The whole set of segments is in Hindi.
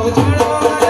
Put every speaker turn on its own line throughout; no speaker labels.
ও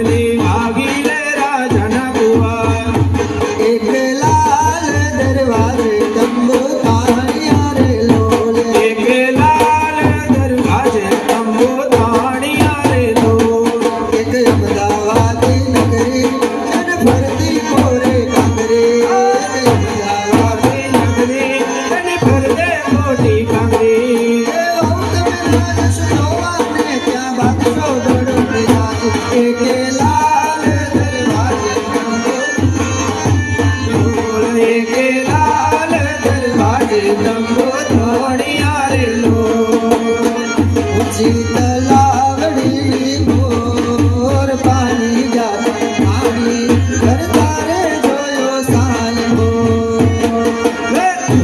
मेरे वादे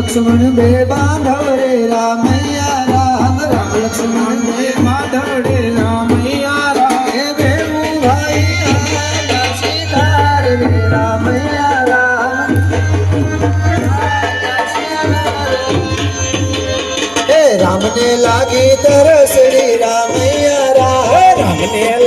लक्ष्मण बे बांधव रे रामैया, राम राम लक्ष्मण बे
माधव रे रामैया, राम।
बे भाई सीतार रे रामैया, राम। हे राम ने लागी तरसड़ी रामैया, राम।
राम ने